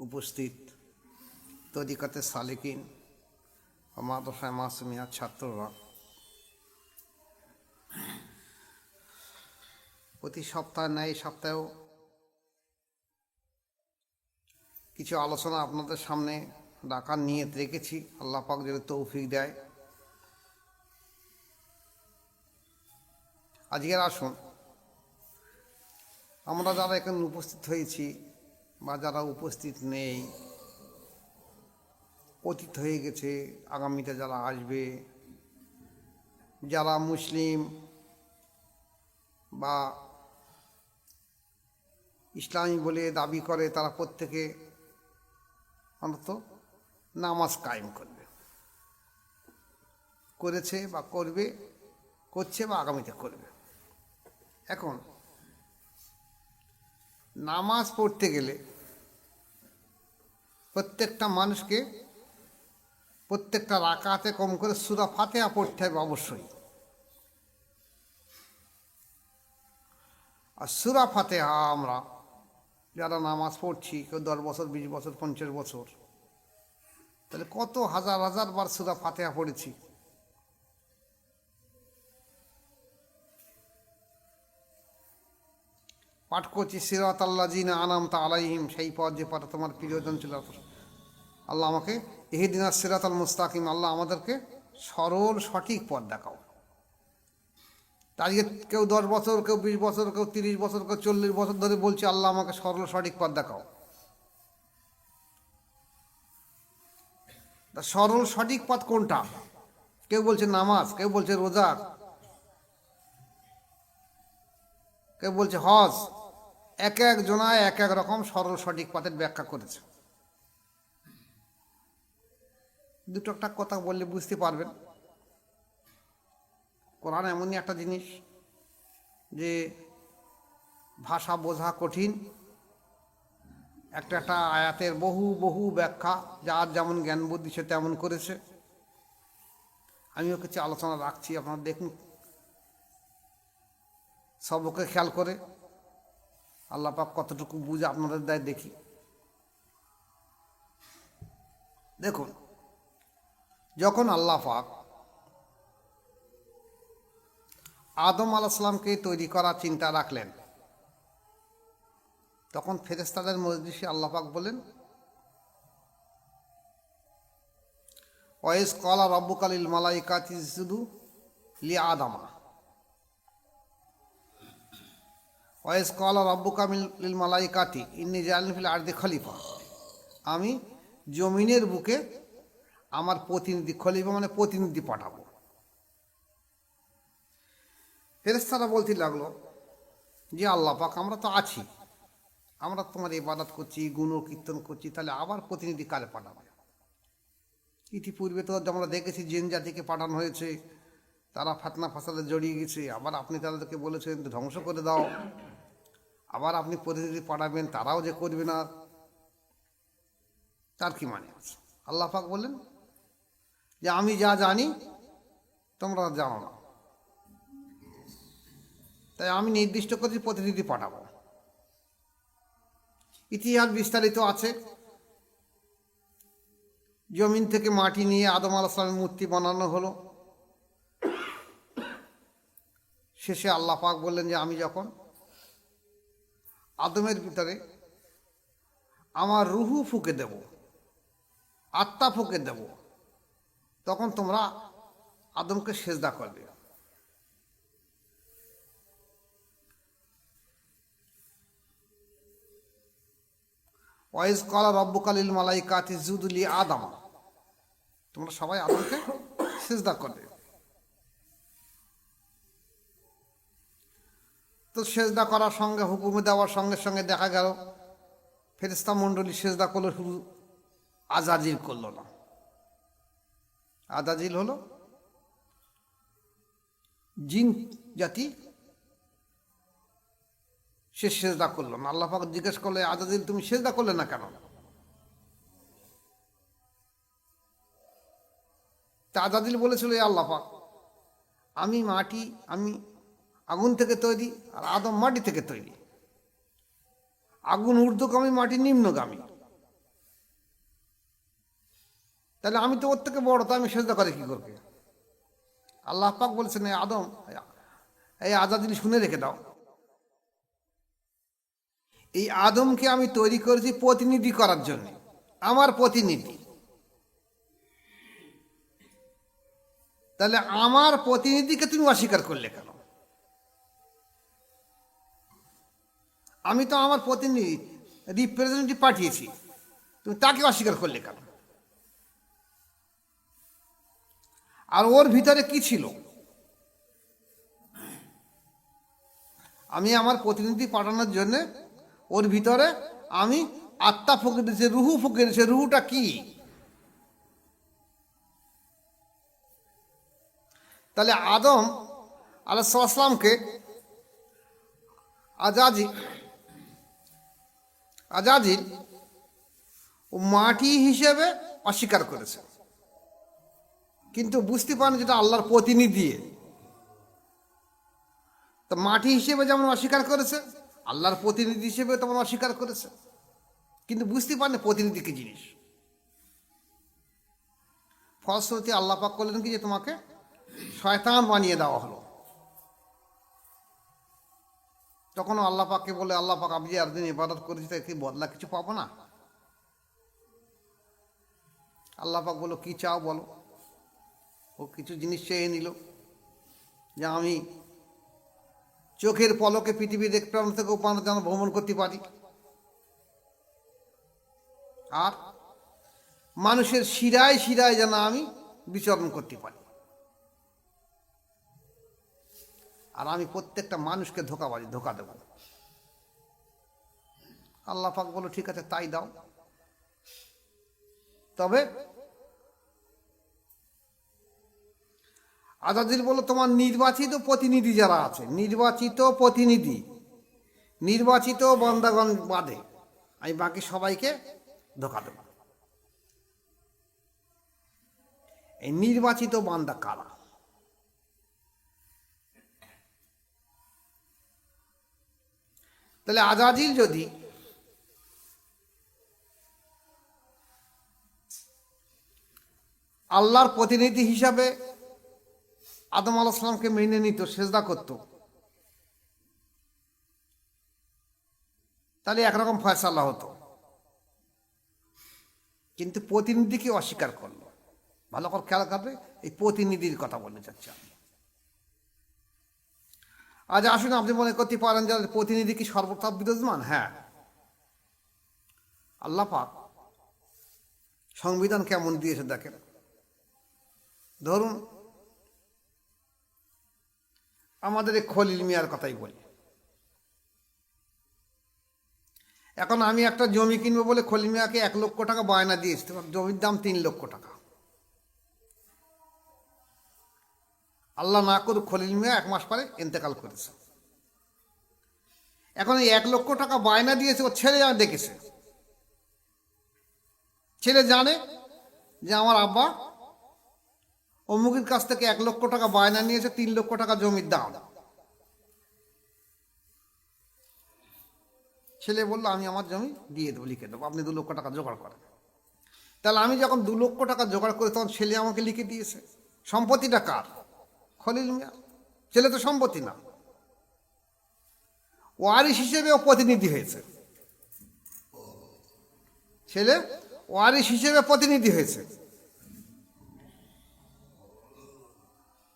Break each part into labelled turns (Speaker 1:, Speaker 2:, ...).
Speaker 1: উপস্থিত তরিকাতে সালেকিন ও মাদ্রাসায় মাসুমিয়ার ছাত্ররা। প্রতি সপ্তাহে এই সপ্তাহেও কিছু আলোচনা আপনাদের সামনে রাখার নিয়ে রেখেছি। আল্লাহ পাক যদি তৌফিক দেয়। আজকের আসুন, আমরা যারা এখানে উপস্থিত হয়েছি বা যারা উপস্থিত নেই অতীত হয়ে গেছে, আগামীতে যারা আসবে, যারা মুসলিম বা ইসলামী বলে দাবি করে, তারা প্রত্যেকে অন্তত নামাজ কায়েম করবে। করেছে বা করবে, করছে বা আগামীতে করবে। এখন নামাজ পড়তে গেলে প্রত্যেকটা মানুষকে প্রত্যেকটা রাকাতে কম করে সুরা ফাতেহা পড়তে হবে অবশ্যই। আর সুরা ফাতেহা আমরা যারা নামাজ পড়ছি, কেউ দশ বছর, বিশ বছর, পঞ্চাশ বছর, তাহলে কত হাজার হাজার বার সুরা ফাতেহা পড়েছি? পাঠ করছি, সিরাত আল্লাহ জিনা আনাম তা আলাইহিম। সেই পথ যে পথ তোমার প্রিয়জন ছিল। আল্লাহ আমাকে এহিদিন সিরাত আল মুস্তাকিম, আল্লাহ আমাদেরকে সরল, সঠিক পথ দেখাও। আজকে কেউ দশ বছর, কেউ বিশ বছর, কেউ তিরিশ বছর, কেউ চল্লিশ বছর ধরে বলছে, আল্লাহ আমাকে সরল, সঠিক পথ দেখাও। তা সরল, সঠিক পথ কোনটা? কেউ বলছে নামাজ, কেউ বলছে রোজা, কেউ বলছে হজ এক এক জনায় এক এক রকম সরল সঠিক পথের ব্যাখ্যা করেছে। দুটো একটা কথা বললে বুঝতে পারবেন। কোরআন এমনই একটা জিনিস যে ভাষা বোঝা কঠিন। একটা একটা আয়াতের বহু বহু ব্যাখ্যা, যার যেমন জ্ঞান বুদ্ধি সে তেমন করেছে। আমিও কিছু আলোচনা রাখছি, আপনারা দেখুন। সবকে খেয়াল করে। আল্লাহ পাক কতটুকু বুঝে আপনাদের দেয় দেখি। দেখুন, যখন আল্লাহ পাক আদম আলাইসলামকে তৈরি করার চিন্তা রাখলেন, তখন ফেরেস্তাদের মজলিসে আল্লাহ পাক বলেন ওয়েস কলা রব্বুকালিল মালাইকাতি শুধু লি আদামা। ওয়েস কলা রব্বুকামিল মালাইকাতি, ইন্নি জালিন ফিল আর্দি খলিফা। আমি জমিনের বুকে আমার প্রতিনিধি, খলিফা মানে প্রতিনিধি পাঠাবো। ফেরেস্তারা বলতে লাগল যে আল্লাহ পাক, আমরা তো আছি। আমরা তোমার ইবাদত করছি গুণ কীর্তন করছি, তাহলে আবার প্রতিনিধি কারে পাঠাবে? ইতিপূর্বে তো আমরা দেখেছি, জেন জাতিকে পাঠানো হয়েছে। তারা ফাতনা ফাসাদে জড়িয়ে গেছে। আবার আপনি তাদেরকে বলেছেন, ধ্বংস করে দাও। আবার আপনি প্রতিনিধি পাঠাবেন, তারাও যে করবে না, তার কি মানে আছে? আল্লাহ পাক বললেন, যে আমি যা জানি, তোমরা জানো না। তাই আমি নির্দিষ্ট করছি প্রতিনিধি পাঠাবো। ইতিহাস বিস্তারিত আছে। জমিন থেকে মাটি নিয়ে আদম আলাহামের মূর্তি বানানো হলো। শেষে আল্লাহ পাক বললেন যে আমি যখন আদমের ভিতরে আমার রুহু ফুকে দেব, আত্মা ফুকে দেব, তখন তোমরা আদমকে সেজদা করবে। ওয়াইজ কলা রব্বকালিল মালাইকাতি জুদুলি আদম। তোমরা সবাই আদমকে সেজদা করবে। তো সেজদা করার সঙ্গে, হুকুমে দেওয়ার সঙ্গে সঙ্গে দেখা গেল ফেরিস্তা মণ্ডলী সেজদা করল, শুধু আজাজিল করল না। আজাজিল হলো জিন জাতি, সে সেজদা করল না। আল্লাহ পাক জিজ্ঞেস করলে আজাদিল তুমি সেজদা করলে না কেন? তা আজাদিল বলেছিল, এ আল্লাহ পাক, আমি মাটি, আমি আগুন থেকে তৈরি আর আদম মাটি থেকে তৈরি। আগুন ঊর্ধ্বগামী, মাটি নিম্নগামী। তাহলে আমি তো ওর থেকে বড়, তো আমি সেজদা করে কি করবে? আল্লাহ পাক বলছেন এই আদম, এই আজাদিন শুনে রেখে দাও। এই আদমকে আমি তৈরি করেছি প্রতিনিধি করার জন্য, আমার প্রতিনিধি। তাহলে আমার প্রতিনিধিকে তুমি অস্বীকার করলে কেন? আমি তো আমার প্রতিনিধি রিপ্রেজেন্টেটিভ পাঠিয়েছি। তুমি তাকে অস্বীকার করলে কেন? আর ওর ভিতরে কি ছিল? আমি আমার প্রতিনিধি পাঠানোর জন্য ওর ভিতরে আমি আত্মা ফুকে দিয়েছি রুহু ফুকে দিয়েছি রুহুটা কি? তাহলে আদম আলাইসালামকে আজাজি ও মাটি হিসেবে অস্বীকার করেছে। কিন্তু বুঝতে পারেন যেটা আল্লাহর প্রতিনিধি। তো মাটি হিসেবে যেমন অস্বীকার করেছে, আল্লাহর প্রতিনিধি হিসেবে তেমন অস্বীকার করেছে। কিন্তু বুঝতে পারেন প্রতিনিধি কি জিনিস। ফলশ্রুতি আল্লাহ পাক করলেন কি যে তোমাকে শয়তান বানিয়ে দেওয়া হলো। তখন আল্লাহ পাককে বলে, আল্লাহ পাক, আমি যে একদিন ইবাদত করেছি, তাই কি বদলা কিছু পাবো না? আল্লাহ পাক বলো কি চাও বলো? ও কিছু জিনিস চেয়ে নিল যে, আমি চোখের পলকে পৃথিবীর এক প্রান্ত থেকে ও যেন ভ্রমণ করতে পারি। আর মানুষের শিরায় শিরায় যেন আমি বিচরণ করতে পারি। আর আমি প্রত্যেকটা মানুষকে ধোকাবাজি ধোকা দেব। আল্লাহ পাক বলো ঠিক আছে, তাই দাও। তবে আজাদির বলো তোমার নির্বাচিত প্রতিনিধি যারা আছে, নির্বাচিত প্রতিনিধি, নির্বাচিত বন্দাগণ বাদে, আমি বাকি সবাইকে ধোকা দেব। এই নির্বাচিত বান্দা কারা? তাহলে আজাজিল যদি আল্লাহর প্রতিনিধি হিসাবে আদম আলাহিসামকে মেনে নিত, সেজদা করত, তাহলে একরকম ফয়সালা হতো। কিন্তু প্রতিনিধিকে অস্বীকার করল? ভালো করে খেয়াল করবে এই প্রতিনিধির কথা বলতে চাচ্ছি আমি। আজ আসুন, আপনি মনে করতে পারেন যে প্রতিনিধি কি সর্বতা বিরাজমান? হ্যাঁ। আল্লাহ পাক সংবিধান কেমন দিয়েছে দেখেন। ধরুন, আমাদের এই খলিল মিয়ার কথাই বলি। এখন আমি একটা জমি কিনবো বলে খলিল মিয়াকে এক লক্ষ টাকা বায়না দিয়ে এসতে জমির দাম তিন লক্ষ টাকা। আল্লাহ না করুক খলিল মিয়া এক মাস পরে ইন্তেকাল করেছে। এখন এই এক লক্ষ টাকা বায়না দিয়েছে, ও ছেলে যা দেখেছে। ছেলে জানে যে আমার আব্বা অমুকের কাছ থেকে এক লক্ষ টাকা বায়না নিয়েছে, তিন লক্ষ টাকা জমির দাম। ছেলে বলল, আমি আমার জমি দিয়ে দেবো, লিখে দেবো। আপনি দু লক্ষ টাকা জোগাড় করেন। তাহলে আমি যখন দু লক্ষ টাকা জোগাড় করি তখন ছেলে আমাকে লিখে দিয়েছে। সম্পত্তিটা কার? খলিল মিয়া, ছেলে তো সম্পত্তি না। ওয়ারিস হিসেবে প্রতিনিধি হয়েছে। ছেলে ওয়ারিস হিসেবে প্রতিনিধি হয়েছে।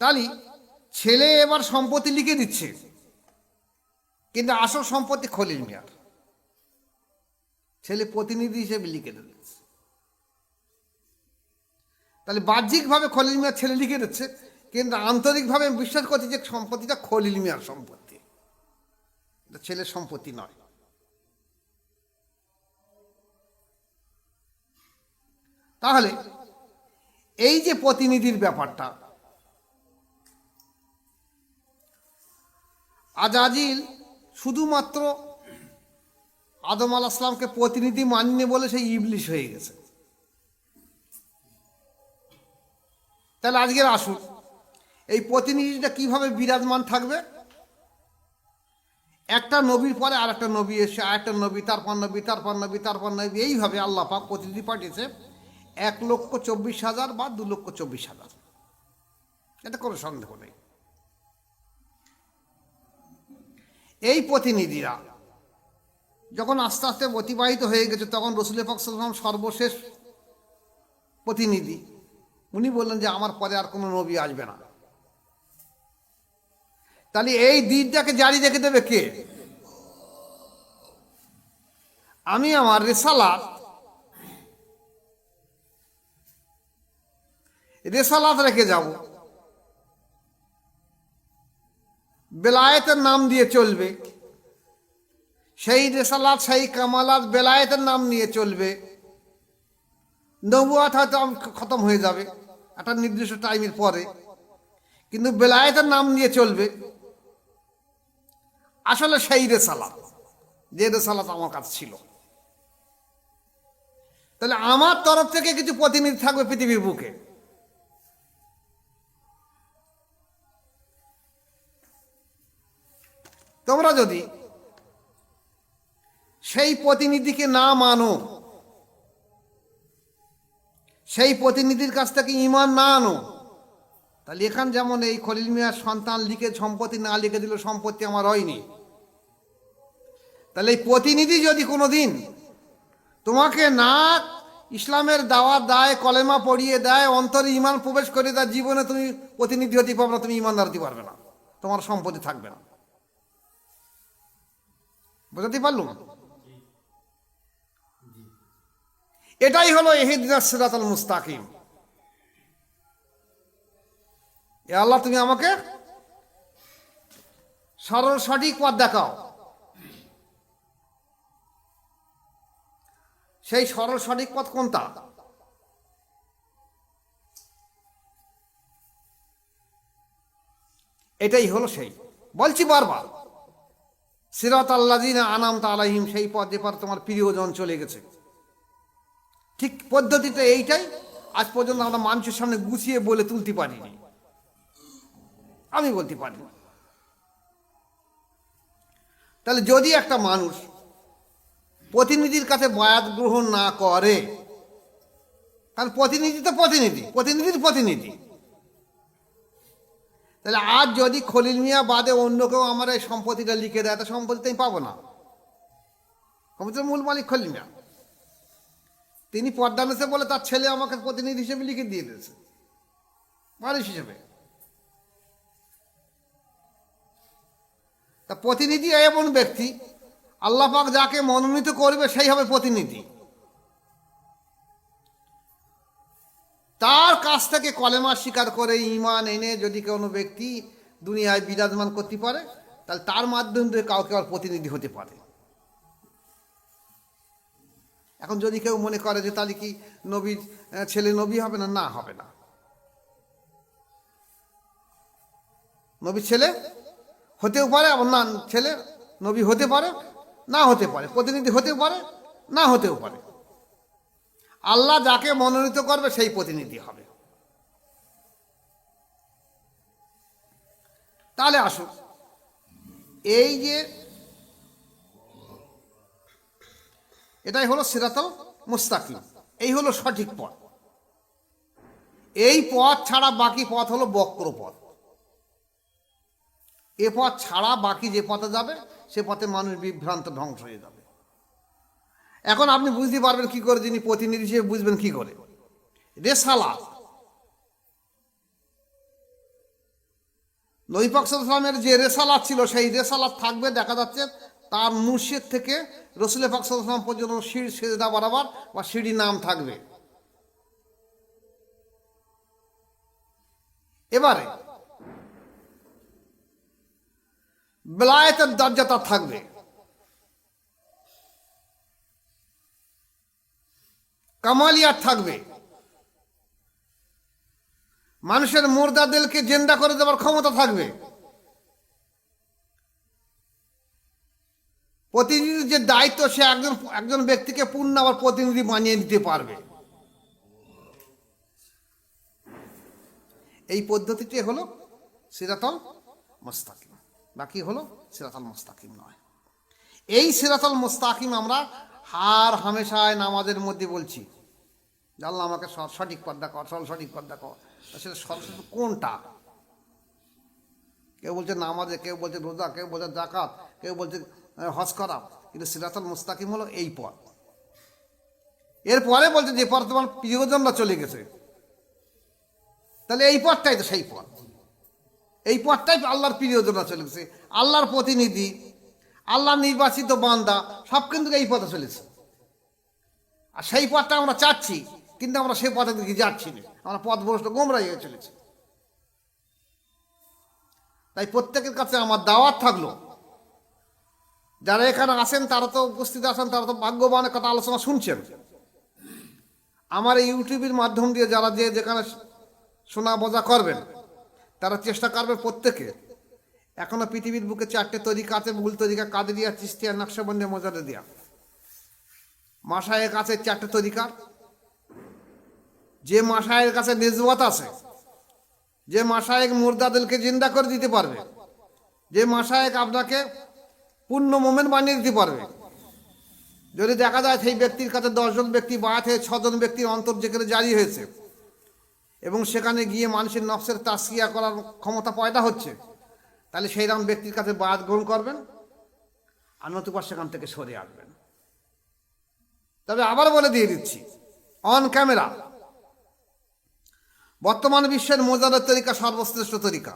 Speaker 1: তাহলে ছেলে এবার সম্পত্তি লিখে দিচ্ছে, কিন্তু আসল সম্পত্তি খলিল মিয়ার। ছেলে প্রতিনিধি হিসেবে লিখে দিচ্ছে। তাহলে বাহ্যিকভাবে খলিল মিয়ার ছেলে লিখে দিচ্ছে কিন্তু আন্তরিকভাবে বিশ্বাস করছি যে সম্পত্তিটা খলিল মিয়ার সম্পত্তি। ছেলের সম্পত্তি নয়। তাহলে এই যে প্রতিনিধির ব্যাপারটা আজাজিল শুধুমাত্র আদম আল আসলামকে প্রতিনিধি মাননি বলে সেই ইবলিশ হয়ে গেছে। তাহলে আজকের আসুন। এই প্রতিনিধিটা কীভাবে বিরাজমান থাকবে? একটা নবীর পরে আর একটা নবী এসে আর একটা নবী, তারপর নবী তারপর নবী তারপর নবী, এইভাবে আল্লাহ পাক প্রতিনিধি পাঠিয়েছে। এক লক্ষ চব্বিশ হাজার বা দু লক্ষ চব্বিশ হাজার। এটা কোনো সন্দেহ নেই। এই প্রতিনিধিরা যখন আস্তে আস্তে অতিবাহিত হয়ে গেছে, তখন রসুল পাকসাল্লাম সর্বশেষ প্রতিনিধি। উনি বললেন যে, আমার পরে আর কোনো নবী আসবে না। তাহলে এই দিনটাকে জারি রেখে দেবে কে? আমি আমার রেসালাত রেসালাত রেখে যাব। বেলায়েতের নাম দিয়ে চলবে। সেই রেসালাত, সেই কামালাত বেলায়েতের নাম নিয়ে চলবে। নবুয়াত হয়তো খতম হয়ে যাবে, একটা নির্দিষ্ট টাইমের পরে। কিন্তু বেলায়েতের নাম নিয়ে চলবে। আসলে সেই রেসালাত, যে রেসালাত আমার কাছে ছিল। তাহলে আমার তরফ থেকে কিছু প্রতিনিধি থাকবে পৃথিবীর বুকে। তোমরা যদি সেই প্রতিনিধিকে না মানো, সেই প্রতিনিধির কাছ থেকে ইমান না আনো তাহলে এখান যেমন এই খলিল মিয়ার সন্তান লিখে সম্পত্তি না লিখে দিল সম্পত্তি আমার হয়নি। তাহলে এই প্রতিনিধি যদি কোনো দিন তোমাকে না ইসলামের দাওয়া দেয় কলেমা পড়িয়ে দেয় অন্তরে ইমান প্রবেশ করে দেয় জীবনে তুমি প্রতিনিধি হতে পারবে না তুমি ইমানদার হতে পারবে না। তোমার সম্পত্তি থাকবে না। বুঝতে পারলুম? এটাই হলো এহিদিনা সিরাতাল মুস্তাকিম। এ আল্লাহ, তুমি আমাকে সরল, সঠিক পথ দেখাও। সেই সরল, সঠিক পথ কোনটা? এটাই হলো সেই। বলছি বারবার, সিরাত আল্লাদিন আনাম তালাহিম সেই পথ যে পর তোমার প্রিয়জন চলে গেছে। ঠিক পদ্ধতিটা এইটাই, আজ পর্যন্ত আমরা মানুষের সামনে গুছিয়ে বলে তুলতে পারিনি। আমি বলতে পারি তাহলে যদি একটা মানুষ প্রতিনিধির কাছে বায়াত গ্রহণ না করে, কারণ প্রতিনিধি তো প্রতিনিধি, প্রতিনিধির প্রতিনিধি। তাহলে আজ যদি খলিল মিয়া বাদে অন্য কেউ আমার এই সম্পত্তিটা লিখে দেয়, তা সম্পত্তি আমি পাবো না। সম্পত্তির মূল মালিক খলিল মিয়া। তিনি পদ্মানেছে বলে তার ছেলে আমাকে প্রতিনিধি হিসেবে লিখে দিয়ে দিয়েছে। মানুষ হিসেবে। তা প্রতিনিধি এমন ব্যক্তি, আল্লাহ পাক যাকে মনোনীত করবে সেই হবে প্রতিনিধি। তার কাছ থেকে কলেমা স্বীকার করে ইমান এনে যদি কোনো ব্যক্তি দুনিয়ায় বিরাজমান করতে পারে, তাহলে তার মাধ্যম দিয়ে কাউকে আর প্রতিনিধি হতে পারে। এখন যদি কেউ মনে করে যে তাহলে কি নবীর ছেলে নবী হবে না? না হবে না। নবীর ছেলে হতেও পারে না, ছেলে, নবী হতে পারে, না হতে পারে, প্রতিনিধি হতেও পারে, না হতেও পারে। আল্লাহ যাকে মনোনীত করবে, সেই প্রতিনিধি হবে। তাহলে আসুন, এই যে এটাই হলো সিরাতল মুস্তাকিম, এই হলো সঠিক পথ। এই পথ ছাড়া বাকি পথ হলো বক্র পথ এ পথ ছাড়া বাকি যে পথে যাবে, সে পথে মানুষ বিভ্রান্ত ধ্বংস হয়ে যাবে। এখন আপনি বুঝতে পারবেন কি করে যিনি প্রতিনিধি হিসেবে বুঝবেন কি করে। রেসালাত নৈপাকসালামের যে রেসালাত ছিল, সেই রেসালাত থাকবে, দেখা যাচ্ছে তার মুর্শিদ থেকে রসুল পাকসালাম পর্যন্ত সিঁড়ি সেজদা বরাবর বা সিঁড়ি নাম থাকবে। এবারে বেলায়েতের দরজা তার থাকবে। কামালিয়ার থাকবে। মানুষের মুর্দাদেরকে জেন্দা করে দেওয়ার ক্ষমতা থাকবে। প্রতিনিধির যে দায়িত্ব, সে একজন একজন ব্যক্তিকে পূর্ণ আবার প্রতিনিধি বানিয়ে দিতে পারবে। এই পদ্ধতিটি হলো সিরাতল মোস্তাকিম। বাকি হলো? সিরাতল মোস্তাকিম নয়। এই সিরাতল মোস্তাকিম আমরা হার হামেশায় নামাজের মধ্যে বলছি। আল্লাহ আমাকে সঠিক পথ দেখো সরল সঠিক পথ দেখো সেটা কোনটা? কেউ বলছে নামাজে, কেউ বলছে রোজা, কেউ বলছে জাকাত কেউ বলছে হজ করা। কিন্তু সিরাতুল মুস্তাকিম হলো এই পথ। এরপরে বলছে যে পথ তোমার প্রিয়জনরা চলে গেছে। তাহলে এই পথটাই তো সেই পথ। এই পথটাই আল্লাহর প্রিয়জনরা চলে গেছে আল্লাহর প্রতিনিধি আল্লাহর নির্বাচিত বান্দা, সব কিন্তু এই পথে চলেছে। আর সেই পথটা আমরা চাচ্ছি, কিন্তু আমরা সেই পথে দিকে যাচ্ছি না। আমরা পথ ভ্রষ্ট গোমরাই হয়ে চলেছে। তাই প্রত্যেকের কাছে আমার দাওয়াত থাকল, যারা এখানে আসেন তারা তো উপস্থিত আছেন, তারা তো ভাগ্যবানের কথা আলোচনা শুনছেন। আমার এই ইউটিউবের মাধ্যম দিয়ে যারা যে যেখানে শোনা বোঝা করবেন চেষ্টা করবে প্রত্যেকে। এখনও পৃথিবীর বুকে চারটে তরিকা আছে ভুল তরিকা কাদেরিয়া চিস্তিয়া নকশবন্দি মজাদে দিয়া। মাসায়ের কাছে চারটে তরিকা যে মাসায়ের কাছে নিজবত আছে, যে মাসায়েক মুর্দাদেরকে জিন্দা করে দিতে পারবে, যে মাসায়েক আপনাকে পূর্ণ মোমেন্ট বানিয়ে দিতে পারবে। যদি দেখা যায় সেই ব্যক্তির কাছে দশজন ব্যক্তি বায়াত হয়ে ছজন ব্যক্তির অন্তর যেখানে জারি হয়েছে এবং সেখানে গিয়ে মানুষের নফসের তাস্কিয়া করার ক্ষমতা পয়দা হচ্ছে, তাহলে সেই রকম ব্যক্তির কাছে বাদ গ্রহণ করবেন আর নতুবা সেখান থেকে সরে আসবেন। তবে আবার বলে দিয়ে দিচ্ছি অন ক্যামেরা বর্তমান বিশ্বের মোজাদের তরিকা সর্বশ্রেষ্ঠ তরিকা।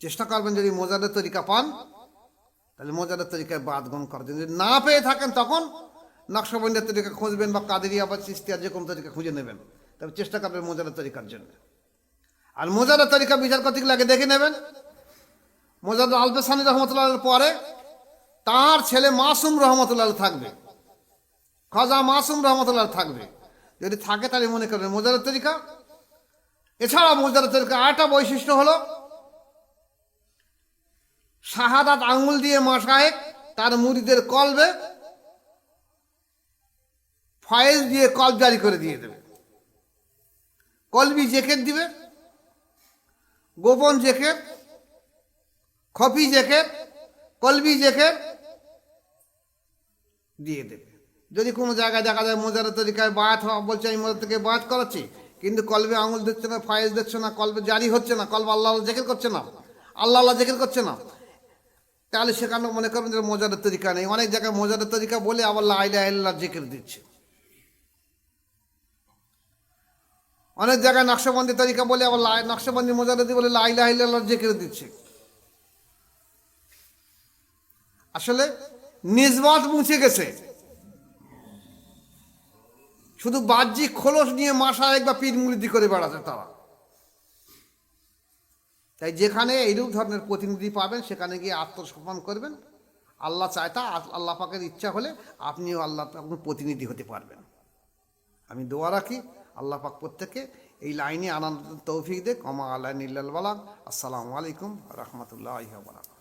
Speaker 1: চেষ্টা করবেন যদি মোজাদের তরিকা পান, তাহলে মোজাদের তরিকায় বাদ গ্রহণ করার জন্য। যদি না পেয়ে থাকেন তখন নকশবন্দের তরিকা খুঁজবেন বা কাদেরিয়া বা চিস্তিয়া যে কোনো তরিকা খুঁজে নেবেন। তবে চেষ্টা করবেন মোজাদের তরিকার জন্য। আর মোজাদের তরিকা বিচার করতে গেলে আগে দেখে নেবেন। মোজাদ আলবেসানি রহমতুল্লাহ পরে তার ছেলে মাসুম রহমতুল্লাহ থাকবে। খাজা মাসুম রহমতুল্লাহ থাকবে। যদি থাকে তাহলে মনে করবেন মোজাদের তরিকা। এছাড়া মোজাদের তরিকা আরেকটা বৈশিষ্ট্য হলো, শাহাদাত আঙুল দিয়ে মাসায়েক তার মুড়িদের কলবে ফয়েজ দিয়ে কল জারি করে দিয়ে দেবে। কলবি জেকেট দিবে, গোপন জেকেট, খপি জেকেট কলবি জেকেট দিয়ে দেবে। যদি কোনো জায়গায় দেখা যায় মোজার তরিকায় হওয়া, বলছে আমি মোজার থেকে বায়াত করাচ্ছি, কিন্তু কলবে আঙুল দিচ্ছে না, ফায়েজ দিচ্ছে না কলবে জারি হচ্ছে না কলবে আল্লাহ জেকের করছে না, আল্লাহ আল্লাহ জেকের করছে না, তাহলে সেখানে মনে করবেন যে মোজারের তরিকা নেই। অনেক জায়গায় মোজারের তরিকা বলে আবার লাইলা আল্লাহ জেকের দিচ্ছে। অনেক জায়গায় নকশবন্দি তরিকা বলে আবার লাই- নকশবন্দি মোজারদি বলে লাইলা আল্লাহ জেকের দিচ্ছে। আসলে নিজবাত মুছে গেছে। শুধু বাহ্যিক খোলস নিয়ে মাসা এক বা পীর মুরিদি করে বেড়াচ্ছে তারা। তাই যেখানে এইরূপ ধরনের প্রতিনিধি পাবেন, সেখানে গিয়ে আত্মসমর্পণ করবেন। আল্লাহ চায় তা আল্লাহ পাকের ইচ্ছা হলে আপনিও আল্লাহ প্রতিনিধি হতে পারবেন। আমি দোয়া রাখি। আল্লাহ পাক প্রত্যেককে এই লাইনে আনন্দ তৌফিক দে কমা আল্লাহ নিল্লাল আসসালামু আলাইকুম রহমতুল্লাহ বালাক